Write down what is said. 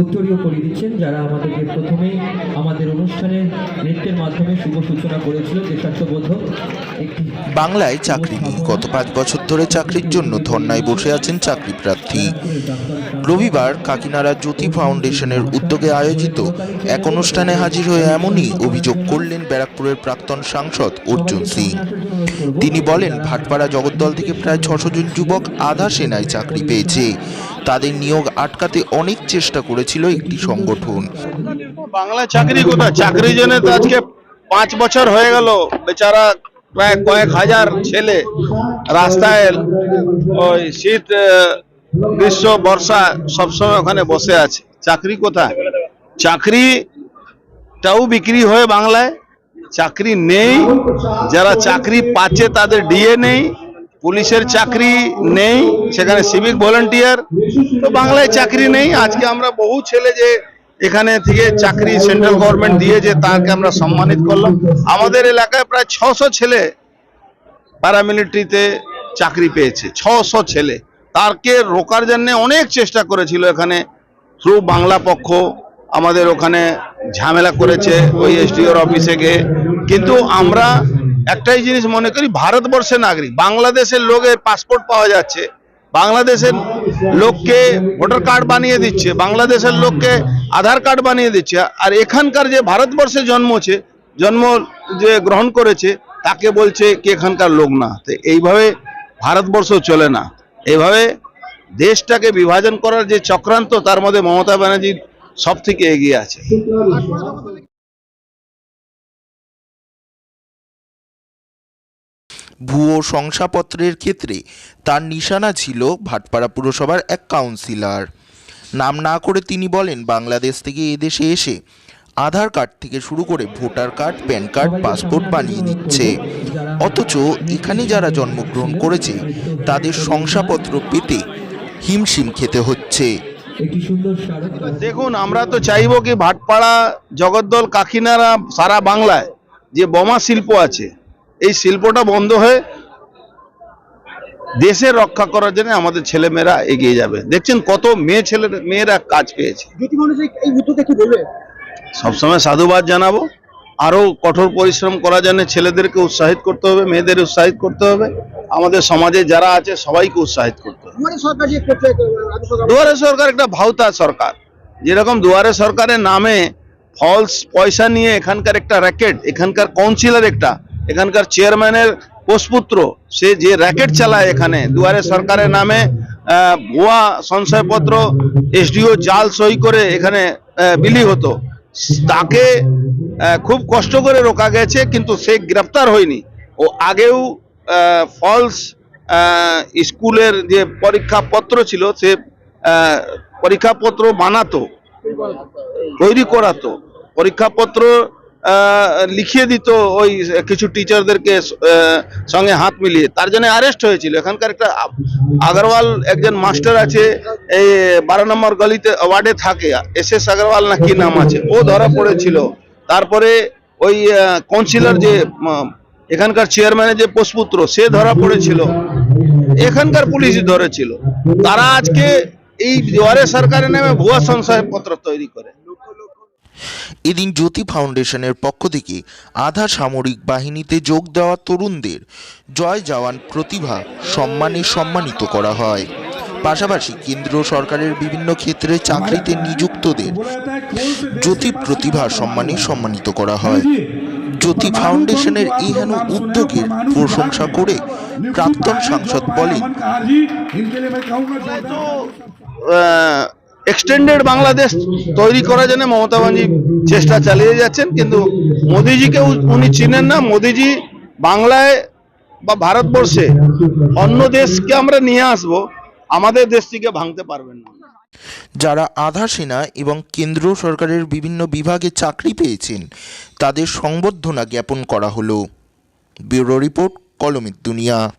উত্তরীয় করে দিচ্ছেন যারা আমাদেরকে প্রথমে আমাদের অনুষ্ঠানের নৃত্যের মাধ্যমে শুভ সূচনা করেছিল দেশাত্মবোধক একটি বাংলায় চাকরি। নেই গত পাঁচ বছর ধরে চাকরির জন্য ধর্নায় বসে আছেন চাকরি প্রার্থী। রবিবার কাকিনাড়া জ্যোতি ফাউন্ডেশনের উদ্যোগে আয়োজিত এক অনুষ্ঠানে হাজির হয়ে এমনই অভিযোগ করলেন ব্যারাকপুরের প্রাক্তন সাংসদ অর্জুন সিং। তিনি বলেন ভাটপাড়া জগদ্দল থেকে প্রায় ছশো জন যুবক আধা সেনায় চাকরি পেয়েছে। তাদের নিয়োগ আটকাতে অনেক চেষ্টা করেছিল একটি সংগঠন। বাংলা চাকরি কোথায়? চাকরি জন্য তো আজকে পাঁচ বছর হয়ে গেল। বেচারা প্রায় কয়েক হাজার ছেলে রাস্তায় ওই শীত গ্রীষ্ম, বর্ষা সবসময় ওখানে বসে আছে। চাকরি কোথায়? চাকরিটাও বিক্রি হয় বাংলায়। চাকরি নেই। যারা চাকরি পাচ্ছে তাদের ডিএ নেই। পুলিশের চাকরি নেই, সেখানে সিভিক ভলেন্টিয়ার তো বাংলায় চাকরি নেই। আজকে আমরা বহু ছেলে যে এখানে থেকে চাকরি সেন্ট্রাল গভর্নমেন্ট দিয়ে দিয়েছে, তাকে আমরা সম্মানিত করলাম। আমাদের এলাকায় প্রায় ছশো ছেলে প্যারামিলিটারিতে চাকরি পেয়েছে, ছশো ছেলে। তারকে রোকার জন্য অনেক চেষ্টা করেছিল এখানে থ্রু বাংলা পক্ষ, আমাদের ওখানে ঝামেলা করেছে, ওই এসডিওর অফিসে গিয়ে। কিন্তু আমরা একটাই জিনিস মনে করি, ভারতবর্ষের নাগরিক। বাংলাদেশের লোকের পাসপোর্ট পাওয়া যাচ্ছে। বাংলাদেশের লোককে ভোটার কার্ড বানিয়ে দিচ্ছে। বাংলাদেশের লোককে আধার কার্ড বানিয়ে দিচ্ছে। আর এখানকার যে ভারতবর্ষে জন্মছে জন্ম যে গ্রহণ করেছে, তাকে বলছে কি এখানকার লোক না। তো এইভাবে ভারতবর্ষ চলে না। এইভাবে দেশটাকে বিভাজন করার যে চক্রান্ত, তার মধ্যে মমতা ব্যানার্জি সব থেকে এগিয়ে আছে। ভুয়ো শংসাপত্রের ক্ষেত্রে তার নিশানা ছিল ভাটপাড়া পুরসভার এক কাউন্সিলর। নাম না করে তিনি বলেন, বাংলাদেশ থেকে এদেশে এসে আধার কার্ড থেকে শুরু করে voter card, PAN card, passport বানিয়ে দিচ্ছে। অথচ এখানে যারা জন্মগ্রহণ করেছে, তাদের শংসাপত্র পেতে হিমশিম খেতে হচ্ছে। দেখুন, আমরা তো চাইব কি ভাটপাড়া, জগদ্দল কাকিনারা সারা বাংলায় যে বোমা শিল্প আছে এই শিল্পটা বন্ধ হয়ে দেশের রক্ষা করার জন্য আমাদের ছেলেমেয়েরা এগিয়ে যাবে। দেখছেন কত মেয়ে ছেলে মেয়েরা কাজ পেয়েছে। সবসময় সাধুবাদ জানাব। আরও কঠোর পরিশ্রম করার জন্য ছেলেদেরকে উৎসাহিত করতে হবে মেয়েদের উৎসাহিত করতে হবে। আমাদের সমাজে যারা আছে সবাইকে উৎসাহিত করতে হবে। দুয়ারে সরকার একটা ভাউতা সরকার। যেরকম দুয়ারে সরকারের নামে ফলস পয়সা নিয়ে এখানকার একটা র্যাকেট এখানকার কাউন্সিলর একটা এখানকার চেয়ারম্যানের পোষপুত্র সে যে র্যাকেট চালায় এখানে, দুয়ারে সরকারের নামে ভুয়া সংশয়পত্র এসডিও জাল সই করে এখানে বিলি হতো। তাকে খুব কষ্ট করে রোকা গেছে, কিন্তু সে গ্রেপ্তার হয়নি। ও আগেও ফলস স্কুলের যে পরীক্ষাপত্র ছিল, সে পরীক্ষাপত্র বানাতো, তৈরি করাতো। পরীক্ষাপত্র লিখিয়ে দিত ওই কিছু টিচারদেরকে সঙ্গে হাত মিলিয়ে। তার জন্য অ্যারেস্ট হয়েছিল। এখানকার একটা আগরওয়াল একজন মাস্টার আছে, এই বারো নম্বর গলিতে ওয়ার্ডে থাকে। এস এস আগরওয়াল না কি নাম আছে? ও ধরা পড়েছিল। তারপরে ওই কাউন্সিলর যে এখানকার চেয়ারম্যানের যে পোষপুত্র, সে ধরা পড়েছিল। এখানকার পুলিশই ধরেছিল। তারা আজকে এই দুয়ারে সরকারের নামে ভুয়া সংশয়পত্র তৈরি করে। এদিন জ্যোতি ফাউন্ডেশনের পক্ষ থেকে আধা সামরিক বাহিনীতে যোগ দেওয়া তরুণদের জয় জওয়ান প্রতিভা সম্মানে সম্মানিত করা হয়। পাশাপাশি কেন্দ্র সরকারের বিভিন্ন ক্ষেত্রে চাকরিতে নিযুক্তদের জ্যোতি প্রতিভা সম্মানে সম্মানিত করা হয়। জ্যোতি ফাউন্ডেশনের এই হেন উদ্যোগের প্রশংসা করে প্রাক্তন সাংসদ বলেন এক্সটেন্ডেড বাংলাদেশ তৈরি করার জন্য মমতা ব্যানার্জি চেষ্টা চালিয়ে যাচ্ছেন, কিন্তু মোদিজিকে উ- উনি চিনেন না। মোদিজি বাংলায় বা ভারতবর্ষে অন্য দেশকে আমরা নিয়ে আসব, আমাদের দেশটিকে ভাঙতে পারবেন না। যারা আধা সেনা এবং কেন্দ্র সরকারের বিভিন্ন বিভাগে চাকরি পেয়েছেন, তাদের সংবর্ধনা জ্ঞাপন করা হলো। ব্যুরো রিপোর্ট কলমের দুনিয়া।